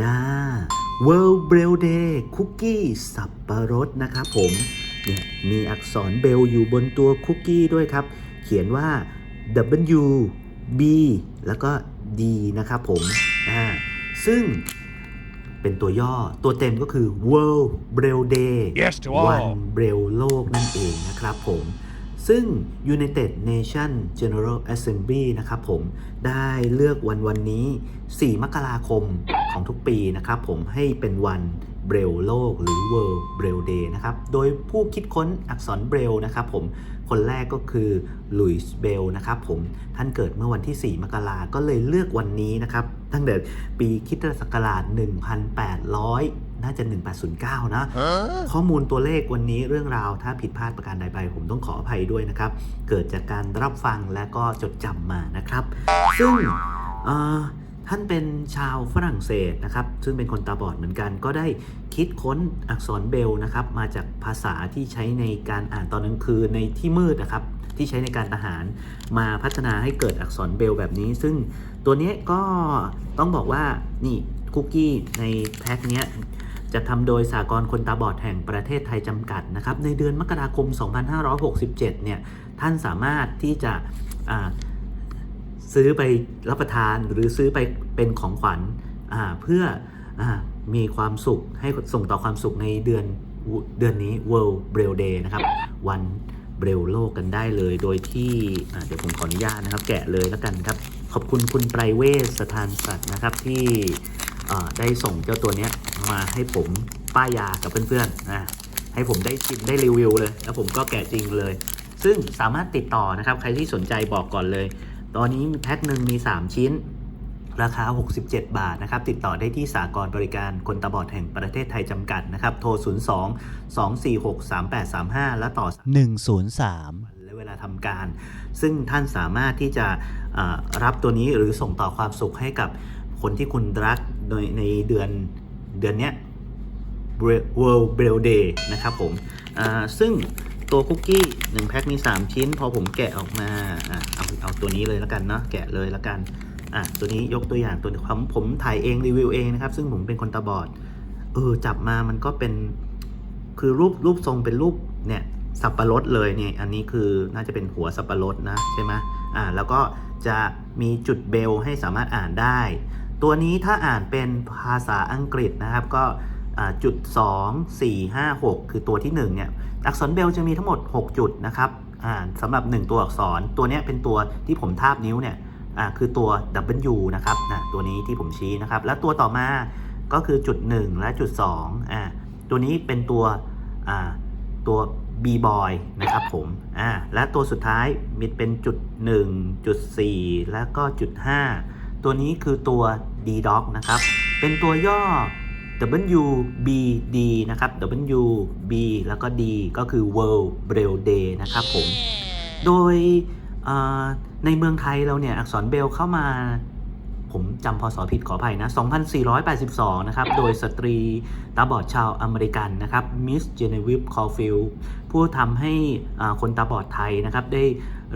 ยา World Braille Day คุกกี้สับปะรดนะครับผมเนี่ยมีอักษรเบลอยู่บนตัวคุกกี้ด้วยครับ เขียนว่า W B แล้วก็ D นะครับผมอ่าซึ่งเป็นตัวย่อตัวเต็มก็คือ World Braille Day Yes to วัน all เบรลโลกนั่นเองนะครับผม ซึ่ง United Nation General Assembly นะครับผมได้เลือกวันวันนี้ 4 มกราคมของทุกปีนะครับผมให้เป็นวันเบรลโลกหรือ World Braille Day นะครับ โดยผู้คิดค้นอักษรเบรลนะครับผม คนแรกก็คือลุยส์เบลนะครับผม ท่านเกิดเมื่อวันที่ 4 มกราก็เลยเลือกวันนี้นะครับ ตั้งแต่ปีคิดศักราช1800 น่าจะ 1809 นะ Huh? ข้อมูลตัวเลขวันนี้เรื่องราวถ้าผิดพลาดประการใดไปผมต้องขออภัยด้วยนะครับ เกิดจากการรับฟังและก็จดจำมานะครับ ซึ่งเอ่อท่านเป็นชาวฝรั่งเศสนะครับ ซึ่งเป็นคนตาบอดเหมือนกัน ก็ได้คิดค้นอักษรเบลนะครับ มาจากภาษาที่ใช้ในการอ่านตอนกลางคืนในที่มืดนะครับ ที่ใช้ในการทหาร มาพัฒนาให้เกิดอักษรเบลแบบนี้ ซึ่งตัวนี้ก็ต้องบอกว่านี่คุกกี้ในแพ็คเนี้ย จะทำโดยสากลคนตาบอดแห่งประเทศไทยจำกัดนะครับในเดือนมกราคม 2567 เนี่ยท่านสามารถที่จะซื้อไปรับประทานหรือซื้อไปเป็นของขวัญเพื่ออมีความสุขให้ส่งต่อความสุขในเดือนเดือนนี้ World Braille Day นะครับ วันเบรลโลกกันได้เลยโดยที่เดี๋ยวผมขออนุญาตนะครับ แกะเลยแล้วกันครับ ขอบคุณคุณไตรเวชสถานสัตว์นะครับที่ได้ส่งเจ้าตัวเนี้ย มาให้ผมป้ายยากับเพื่อนๆนะให้ผมได้ชิมได้รีวิวเลย แล้วผมก็แกะจริงเลย ซึ่งสามารถติดต่อนะครับ ใครที่สนใจบอกก่อนเลย ตอนนี้มีแพ็คหนึ่งมี 3 ชิ้น ราคา 67 บาทนะครับ ติดต่อได้ที่สากลบริการคนตาบอดแห่งประเทศไทยจำกัดนะครับ โทร 02 246 3835 และต่อ 103และเวลาทำการ ซึ่งท่านสามารถที่จะเอ่อรับตัวนี้หรือส่งต่อความสุขให้กับคนที่คุณรักโดยในเดือน เดือนนี้ World Braille Day นะครับผมซึ่งตัวคุกกี้1แพ็คมี 3 ชิ้น พอผมแกะออกมาอะเอาเอาตัวนี้เลยแล้วกันเนาะแกะเลยแล้วกันอะตัวนี้ยกตัวอย่างตัวผมผมถ่ายเองรีวิวเองนะครับ ซึ่งผมเป็นคนตาบอดเออจับมามันก็เป็นคือรูปรูปทรงเป็นรูปเนี่ยสับปะรดเลยเนี่ยอันนี้คือน่าจะเป็นหัวสับปะรดนะใช่ไหมอ่าแล้วก็จะมีจุดเบลให้สามารถอ่านได้ ตัวนี้ถ้าอ่านเป็นภาษาอังกฤษนะครับก็อ่าจุด 2 4 5 6 คือตัวที่1เนี่ยอักษรเบลจะมีทั้งหมด 6 จุดนะครับสำหรับ 1 ตัวอักษรตัวนี้เป็นตัวที่ผมทาบนิ้วเนี่ยคือตัว W นะครับนะตัวนี้ที่ผมชี้นะครับ แล้วตัวต่อมาก็คือจุด 1 และจุด2อ่าตัวนี้เป็นตัวอ่าตัว B boy นะครับผมอ่าและตัวสุดท้ายมิดเป็นจุด 1 จุด 4 แล้วก็จุด 5 ตัวนี้คือตัว D Dog นะครับ เป็นตัวย่อ WBD นะครับ WB แล้วก็ D ก็คือ World Braille Day นะครับผม โดยเอ่อในเมืองไทยเราเนี่ยอักษรเบลเข้ามาผมจำพศผิดขออภัยนะ 2482 นะครับ โดยสตรีตาบอดชาวอเมริกันนะครับ มิสเจเนวิฟคอฟิลผู้ทำให้อ่าคนตาบอดไทยนะครับ ได้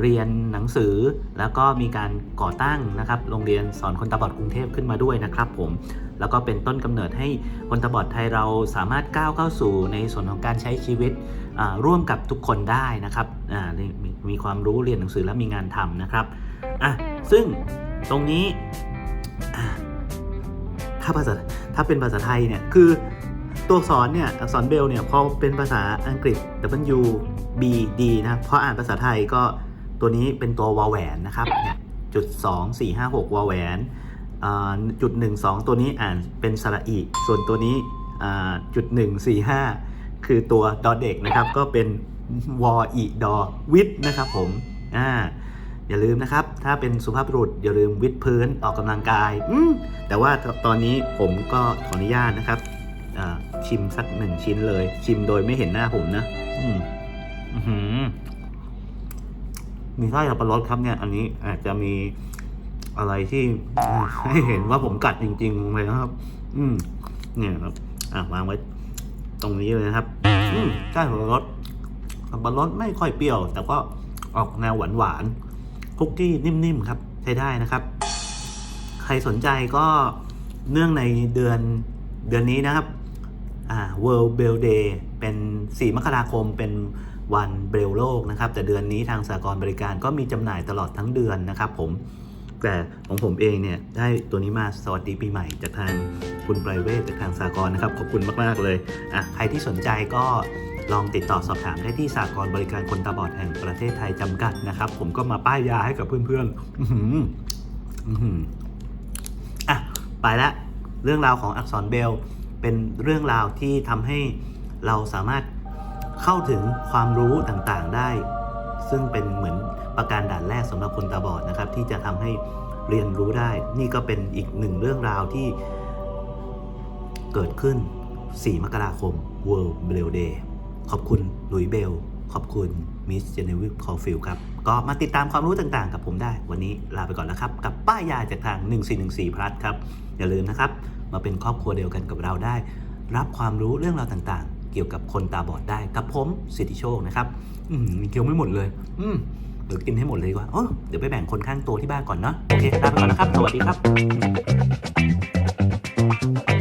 เรียนหนังสือ แล้วก็มีการก่อตั้งนะครับโรงเรียนสอนคนตาบอดกรุงเทพขึ้นมาด้วยนะครับผมแล้วก็เป็นต้นกำเนิดให้คนตาบอดไทยเราสามารถก้าวเข้าสู่ในส่วนของการใช้ชีวิตร่วมกับทุกคนได้นะครับมีมีความรู้เรียนหนังสือและมีงานทำนะครับอะซึ่งตรงนี้ถ้าภาษาถ้าเป็นภาษาไทยเนี่ยคือตัวอักษรเนี่ยอักษรเบลเนี่ยพอเป็นภาษาอังกฤษ W B D นะพออ่านภาษาไทยก็ ตัวนี้เป็นตัววอแหวนนะครับเนี่ยจุด2 4 5 6วอแหวนจุดหนึ่งสองตัวนี้อ่านเป็นสระอีส่วนตัวนี้จุดหนึ่งสี่ห้าคือตัวดอเด็กนะครับ ก็เป็นวออีดอวิทนะครับผมอ่าอย่าลืมนะครับ ถ้าเป็นสุภาพบุรุษอย่าลืมวิดพื้นออกกำลังกายอืแต่ว่าตอนนี้ผมก็ขออนุญาตนะครับชิมสักหนึ่งชิ้นเลย ชิมโดยไม่เห็นหน้าผมนะ อืมอื้อหือ มีไส้สับปะรดครับเนี่ย อันนี้อาจจะมีอะไรที่ให้เห็นว่าผมกัดจริงๆเลยนะครับ อืม เนี่ยครับ อะวางไว้ ตรงนี้เลยนะครับ อืมใช่สับปะรดสับปะรดไม่ค่อยเปรี้ยว แต่ก็ออกแนวหวานๆคุกกี้นิ่มๆครับ ใช้ได้นะครับ ใครสนใจก็เนื่องในเดือนเดือนนี้นะครับ อ่า World Braille Day เป็น 4 มกราคมเป็น วันเบรลโลกนะครับ แต่เดือนนี้ทางสากลบริการก็มีจำหน่ายตลอดทั้งเดือนนะครับ ผมแต่ของผมเองเนี่ยได้ตัวนี้มาสวัสดีปีใหม่จากทางคุณไพรเวทจากทางสากลนะครับ ขอบคุณมาก ๆ เลยอะใครที่สนใจก็ลองติดต่อสอบถามได้ที่สากลบริการคนตาบอดแห่งประเทศไทยจำกัดนะครับ ผมก็มาป้ายยาให้กับเพื่อนๆอื้อหืออื้อหืออะไปละเรื่องราวของอักษรเบล เป็นเรื่องราวที่ทำให้เราสามารถ เข้าถึงความรู้ต่างๆได้ ซึ่งเป็นเหมือนประการด่านแรกสำหรับคนตาบอดนะครับ ที่จะทำให้เรียนรู้ได้ นี่ก็เป็นอีกหนึ่งเรื่องราวที่เกิดขึ้น 4 มกราคม World Braille Day ขอบคุณลุยเบล ขอบคุณมิสเจเนวิฟคอฟิลครับ ก็มาติดตามความรู้ต่างๆ กับผมได้ วันนี้ลาไปก่อนแล้วครับ กับป้ายยาจากทาง 1414 พลัสครับ อย่าลืมนะครับ มาเป็นครอบครัวเดียวกันกับเราได้ รับความรู้เรื่องราวต่างๆ เกี่ยวกับคนตาบอดได้กับผมสิทธิโชคนะครับ อืมเกี่ยวไม่หมดเลย อืมเดี๋ยวกินให้หมดเลยดีกว่าออเดี๋ยวไปแบ่งคนข้างตัวที่บ้านก่อนเนาะโอเคลาไปก่อนนะครับ สวัสดีครับ